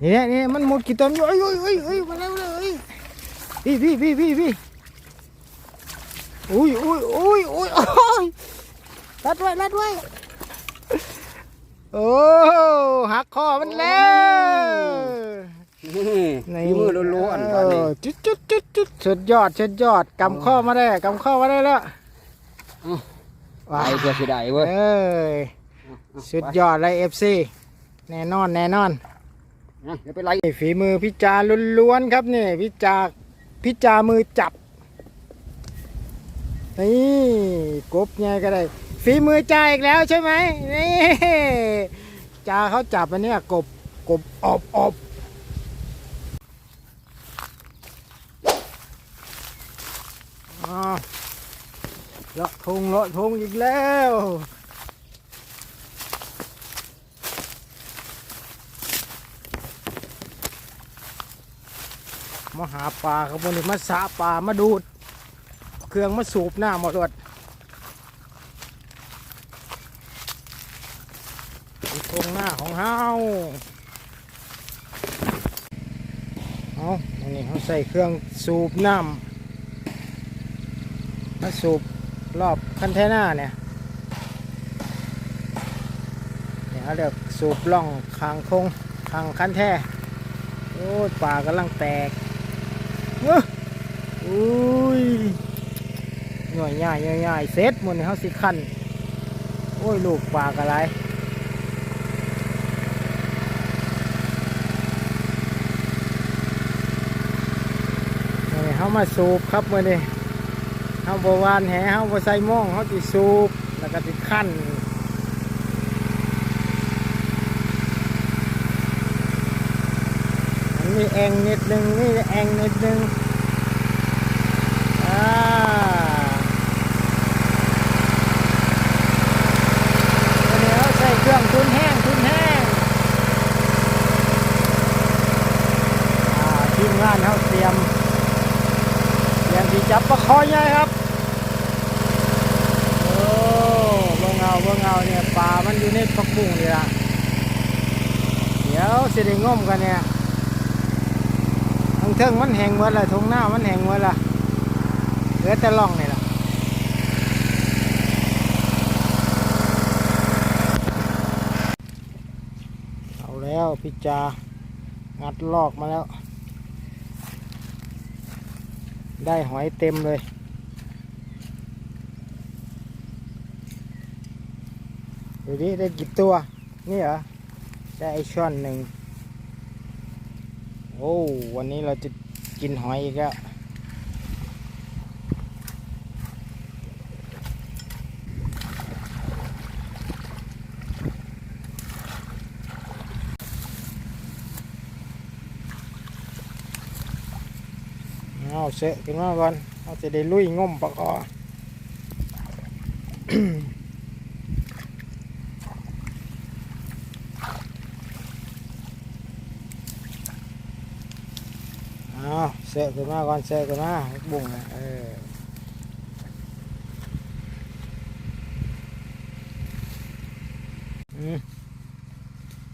เนี่ยเนี่ยมันหมดกี่ตมอยู่เอ้ยเอ้ยเอ้ยเอ้ยมาแล้วเลยพี่พี่พี่พี่พี่อุ้ยอุ้ยอุ้ยอุ้ยโอ้ยรัดไว้รัดไว้โอ้หักคอมันแล้วนี่มือล้วนๆเอตอนนี้อจุดจุดจุดจุดสุดยอดสุดยอดกำข้อมาได้กำข้อมาได้แล้วไปเพื่อสิได้เว้ยเอ้ยสุดยอดเลยเอฟซีแน่นอนแน่นอน นะเดี๋ยวไปไล่ฝีมือพิจารล้วนๆครับนี่พิจาพิจามือจับนี่กบไงก็ได้ฝีมือจ่าอีกแล้วใช่ไหมนี่จ่าเขาจับอันนี้กบกบอบอบอ้าวเลาะทงเลาะทงอีกแล้ว มาหาปลาครับวันนี้มาสาปลามาดูด เครื่องมาสูบหน้าหมดวดที่ตรงหน้าของเฮาเอาอันนี้เขาใส่เครื่องสูบน้ำมาสูบรอบคันเทน่าเนี่ยเนี่ยเขาเรียกสูบล่องคางคงคางคันแท่โอ้ยปลากำลังแตก ออุ้ยหน่อยง่ายหน่อยง่ายเซตมันเขาสิคันโอ้ย ลูกปลากอะไรเขามาสูบครับมื่อนี้เขาบวานแหเขาบใส่หม่องเขาติสูบแล้วก็ติดขั้น มันมีแองนิดนึงนี่แองนิดนึงอ่าเดี๋ยวใส่เครื่องทุนแห้งทุนแห้งอ่าทีมงานเขาเตรียมเตรียมที่จับปลาคอใหญ่ครับโอ้เบิ่งเอาเบิ่งเอาเนี่ยปลามันอยู่ในพักบุ้งนี่ละเดี๋ยวสิได้ง่มกันเนี่ย งเทิงมันแหงหมดละทงหน้ามันแหงหมดละเหลือแต่ล่องนี่ละเอาแล้วพี่จางัดลอกมาแล้ว ได้หอยเต็มเลยดูดิได้กี่ตัว นี่เหรอ ได้ไอช่อนหนึ่ง โอ้วันนี้เราจะกินหอยอีกแล้วเอาเสะขึ้นมาก่อนเราจะได้ลุยงมปลาคอ เอาเสะขึ้นมาก่อนเสะขึ้นมาบุ้งเออ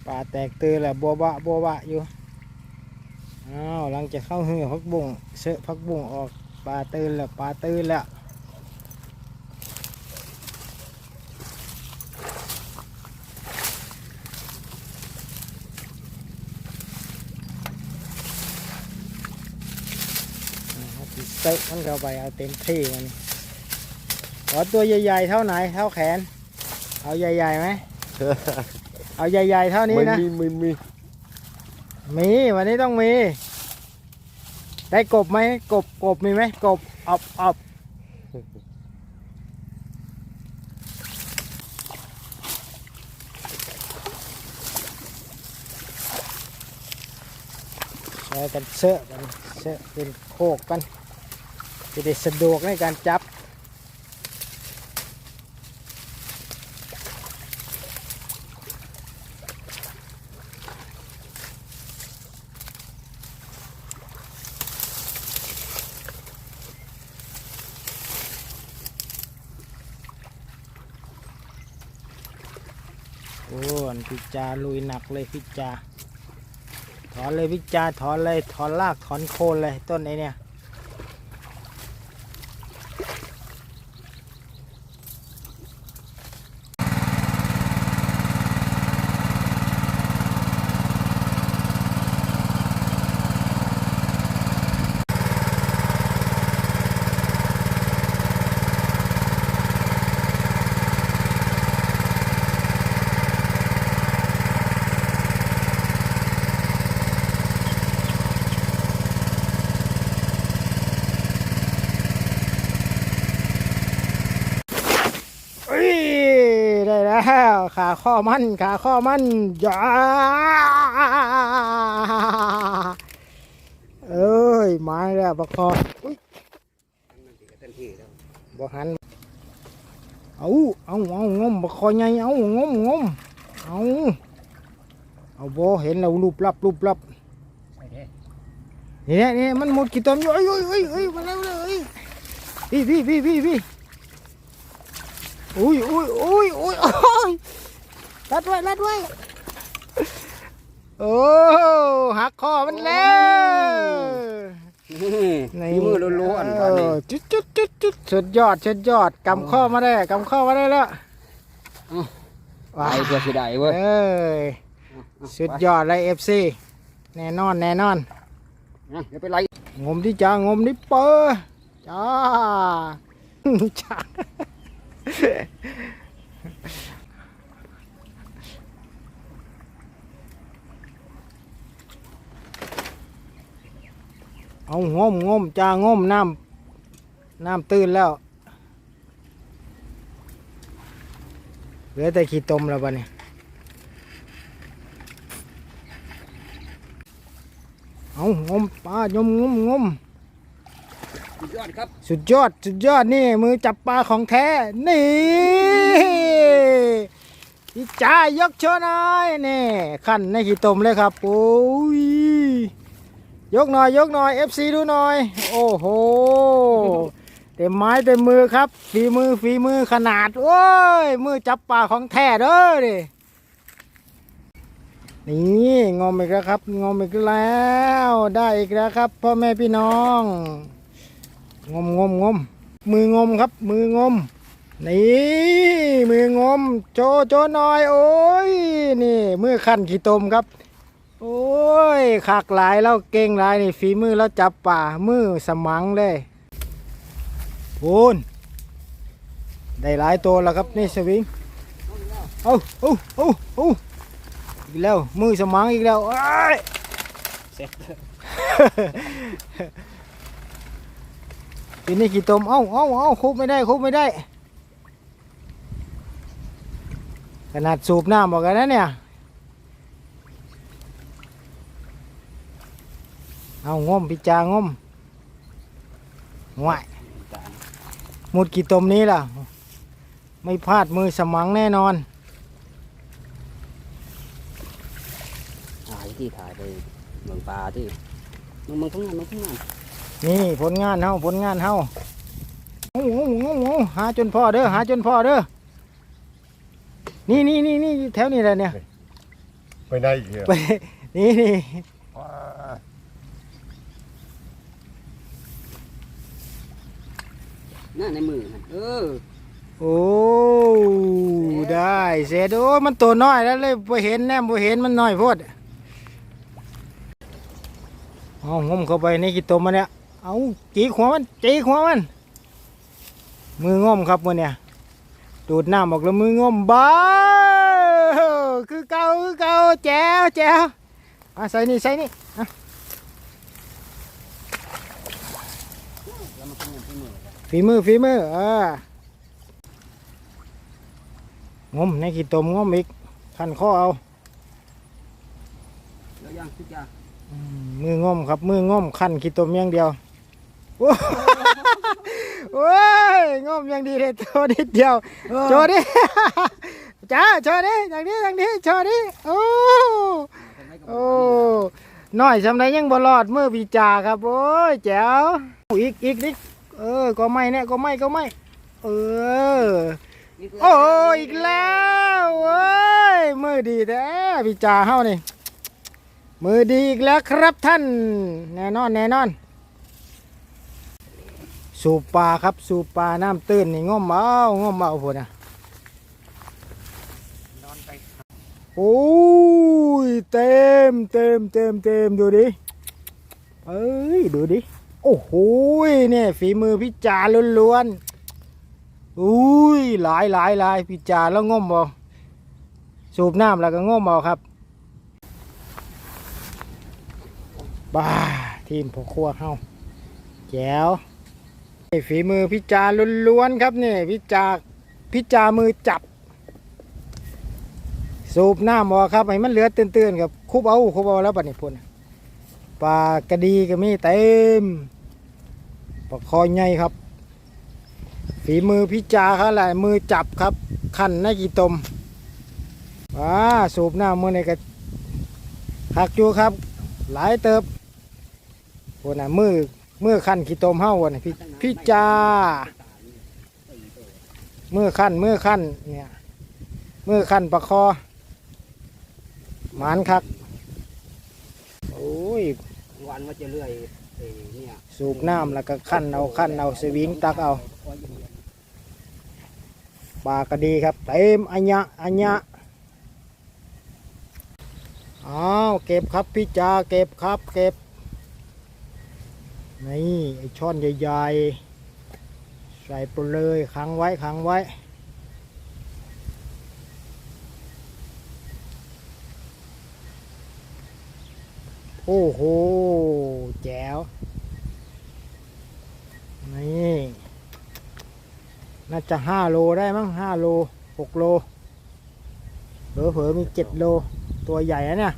ปลาแตกตื่นแหละบัวบะบัวบะอยู่อ้าวหลังจากเข้าหือพักบุ้งเสะพักบุ้งออกปลาตื่นแล้วปลาตื่นแล้ว เอาติดเตะมันเข้าไปเอาเต็มที่มันขอตัวใหญ่ๆเท่าไหนเท่าแขน เอาใหญ่ๆไหมเอาใหญ่ๆเท่านี้ไม่นะมีไม่มีมีวันนี้ต้องมี ได้กบไหมกบกบมีไหมกบอบอบใช้กันเสอะกันเสอะเป็นโคกกัน จะได้สะดวกในการจับ โอ้อันพิจาลุยหนักเลยพิจาถอนเลยพิจารถอนเลยถอนรากถอนโคนเลยต้นไอเนี่ยเอ้ยได้ แล้วขาข้อมันขาข้อมันจ้าเอ้ยมาแล้วประคออุ้ยบ่หันเอาเอาเอางมประคอใหญ่เอางมงมเอาเอาบ่เห็นแล้วรูปลับรูปลับเนี่นี่มันหมดกี่ตมอยู่เอ้ยเอ้ยเอ้ยเอ้ยมาแล้วเลยพี่พี่พี่พี่พี่ อุ้ยอุ้ยอุ้ยอุ้ยโอ้ยรัดไว้รัดไว้โอ้หักคอมันแล้วนี่มือล้วนๆเอตอนนี้อจุดจุดจุดจุดสุดยอดสุดยอดกำข้อมาได้กำข้อมาได้แล้วไปเพื่อสิได้เว้ยเอ้ยสุดยอดเลยเอฟซีแน่นอนแน่นอนนะเดี๋ยวไปไล่งมที่จ้างมที่เปอร์จ้าจ้า เอางมงมจ้างมน้ำน้ำตื้นแล้ว เหลือแต่ขี้ตมแล้วบ้านี้เอางมปลายมงมงม สุดยอดครับ สุดยอด สุดยอดนี่มือจับปลาของแท้ นี่อีจ้ายกโชว์หน่อยนี่ขั้นในขี้ตมเลยครับโอ้ยยกหน่อยยกหน่อย FC ดูหน่อย โอ้โหเต็มไม้เต็มมือครับฝีมือฝีมือขนาดโอ้ยมือจับปลาของแท้เด้อดินี่งอมอีกแล้วครับงอมอีกแล้ว ได้อีกแล้วครับพ่อแม่พี่น้อง งมงมงมมืองมครับ มืองม นี่ มืองม โจโจหน่อย โอ้ย นี่มือขั้นขี้ตมครับ โอ้ยขากหลายแล้วเก่งหลายนี่ฝีมือแล้วจับป่ามือสมังเลยโอนได้หลายตัวแล้วครับนี่สวิงเอาเอาเอาเอาอีกแล้วมือสมังอีกแล้วเอ้ย เสร็จปีนี้กี่ตมเอ้าเอ้าเอ้าคุบไม่ได้คุบไม่ได้ ขนาดสูบน้ำบอกกันนะเนี่ย เอางมพิจางมห่วยหมุดกี่ตมนี้ล่ะ ไม่พลาดมือสมังแน่นอนถ่ายที่ถ่ายไปเมืองปลาที่มึงมึงทั้งงานมึงทั้งงาน นี่ผลงานเฮาผลงานเฮาโอ้โหโอ้โหหาจนพ่อเด้อหาจนพ่อเด้อนี่นี่นี่นี่แถวนี้แหละเนี่ยไปไหนอีกเนี่ยไปนี่นี่ว้าน่าในมือนั่นเออโอ้ได้เสร็จโอ้มันตัวน้อยแล้วเลยบ่เห็นแนมบ่เห็นมันน้อยโพดเอางมเข้าไปในกี่ตัวมันเนี่ย เอาจีกหัวมันจีกหัวมัน มืองมครับมันเนี่ยดูดน้ำออกแล้วมืองมบ้าคือเก่าคือเก่าแจ๋วแจ๋วอะใส่นี่ใส่นี่อะแล้วมันทั้งงานทั้งมือฝีมือฝีมือเอองมในกี่ตมงมอีกขันข้อเอาแล้วยังทุกอย่างอืมมืองมครับ มืองมขันขี้ตมอย่างเดียว โอ้โอ้ยงมอย่างดีเลยตัวนิดเดียวโชว์ดิจ้าโชว์ดิอย่างนี้อย่างนี้โชว์ดิโอ้โอ้น้อยสำไรยังบ่รอดมือปีจาครับโอ้ยแจ๋วอีกอีกนิดเออก็ไม่เนี่ยก็ไม่ก็ไม่เออโอ้ยอีกแล้วเว้ยมือดีแท้พี่จ่าเฮานี่มือดีอีกแล้วครับท่าน แน่นอนแน่นอน สูบปลาครับสูบปลาน้ำตื้นนี่ง่อมเอาง่อมเอาพวกนะโอ้ยเต็มเต็มเต็มเต็มดูดิเอ้ยดูดิโอ้โหเนี่ยฝีมือพิจารล้วนๆอุ้ยหลายหลายหลายพิจารแล้วง่อมเอาสูบน้ำแล้วก็ง่อมเอาครับบ้าทีมพวกครัวเฮาแจ๋วนี่ ฝีมือพิจารล้วนๆครับนี่พิจารพิจารมือจับ สูบหน้ำออครับให้มันเหลือตื้นๆครับคุบเอาคุบเอาแล้วบัดนี้พุ่นปลากระดีก็มีเต็มปลาคอใหญ่ครับ ฝีมือพิจารเขาแหละมือจับครับขันในกี่ตมว้าสูบหน้ำมือในก็หักอยู่ครับ หลายเติบพุ่นน่ะมือมือขันขี้ตมเฮาวันพี่ พิจามือขันมือขันเนี่ยมือขันปลาคอหมานคักโอ้ยวันว่าจะเลื่อยเอ้เนี่ยสูบน้ำแล้วก็ขั้นเอาขั้นเอาสวิงตักเอาปลากระดีครับเต็มอัญญะอัญญะอ้าวเก็บครับพี่จาเก็บครับเก็บ นี่ไอช่อนใหญ่ๆ ใส่ไปเลยขังไว้ขังไว้ โอ้โห แจ๋ว นี่ น่าจะห้าโลได้มั้งห้าโลหกโลเผลอเผลอๆมีเจ็ดโล ตัวใหญ่อะเนี่ย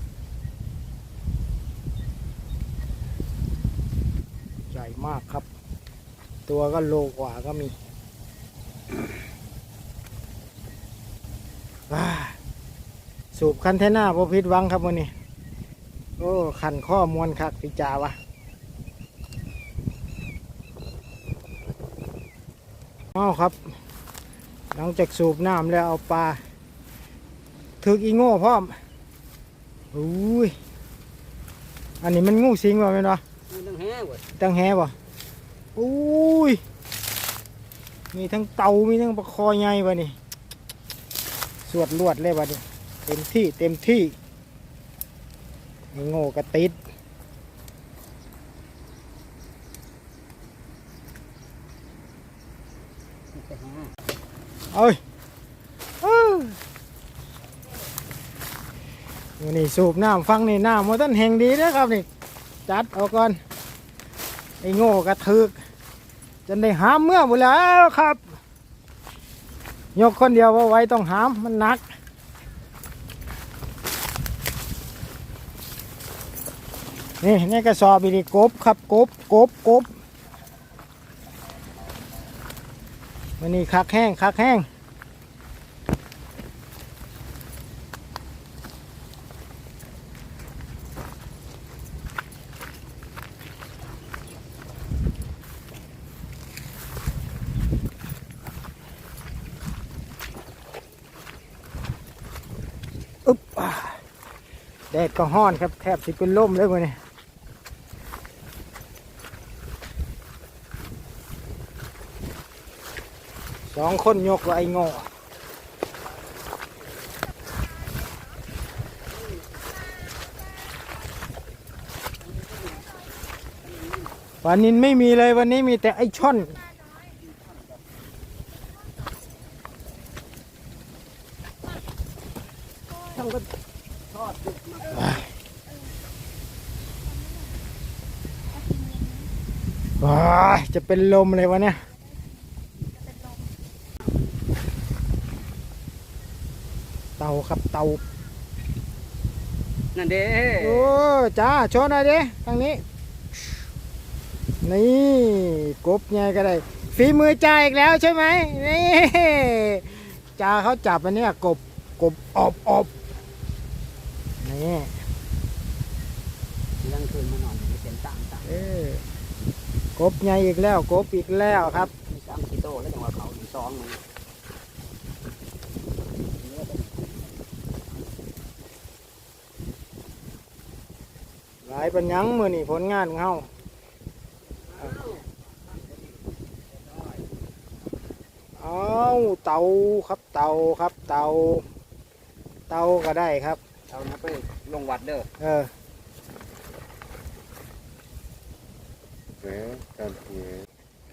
ให ญ่มากครับ ตัวก็โลกว่าก็มีว้าสูบคันเทน่าพอพิดหวังครับวันนี้โอ้ขันข้อมวนคักพิจาวะเอาครับ หลังจากสูบน้ำแล้วเอาปลาถึกอีโง่พร้อมอุ้ยอันนี้มันงูสิงว่ะแม่นวะ ต้องแห้งเว้ยตั้งแฮบ่อุ้ย มีทั้งเตา มีทั้งปลาคอใหญ่วะนี่ สวดลวดเลยวะนี่เต็มที่เต็มที่ไอ้โง่กระติดไปหาเอ้ยอื้อวันนี้สูบน้ำฟังนี่น้ำมันต้นแห่งดีนะครับนี่ จัดเอาก่อนไอ้โง่กระทึกจนได้หามเมื่อหมดแล้วครับ ยกคนเดียวว่าไว้ต้องหามมันหนัก นี่ในกระสอบอีนี่กบครับกบกบกบมันนี่คักแห้งคักแห้ง ดดก็ห้อนครับแทบสิเป็นลมเลยวันนี้สองคนยกว่าไอ้โง่วันนี้ไม่มีเลยวันนี้มีแต่ไอ้ช่อน ช่างก็ทอดจุกมา ว้าย จะเป็นลมเลยวะเนี่ยเตาครับเตานั่นเด้โอ้จ้าโชว์หน่อยดิทางนี้ นี่กบไงก็ได้ฝีมือจ่าอีกแล้วใช่ไหมนี่จ่าเขาจับอันเนี้ยกบกบอบอบนี่เลี้ยังคืนมาหน่อยไม่เป็นตามตามเออ กบไงอีกแล้ว กบอีกแล้วครับตามกิโตแล้วจังหวะเขาถึงสองมันายเป็นหยังมือนี่ผลงานของเฮาเอาเตาครับเตาครับเตาเตาก็ได้ครับเอานะไปลงวัดเด้อเออ แหมการเงี้ย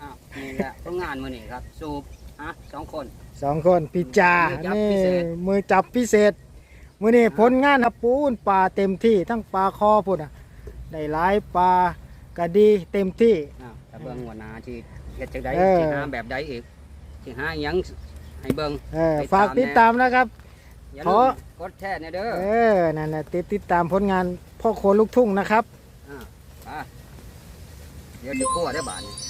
อ้าวนี่แหละผลงานมื้อนี้ครับ สูบฮะสองคน สองคนพี่จ่ามือจับนี่พิเศษ มือจับพิเศษ มือนี่ผลงานครับปูนปลาเต็มที่ทั้งปลาคอพุ่นอะได้หลายปลากระดีเต็มที่ อ้าวแต่เบิ่งหัวหน้าที่เฮ็ดจังได๋เออ สิหาแบบใดอีกสิหาหยังให้เบิ่ง เออติดตามฝากติดตามนะครับ อย่าขลือ มกดแชร์เนี่ยเด้อเออนั่นนะติดติดตามผลงานพ่อโคนลูกทุ่งนะครับอ่าไป เดี๋ยวจะคั่วได้อบาดนี้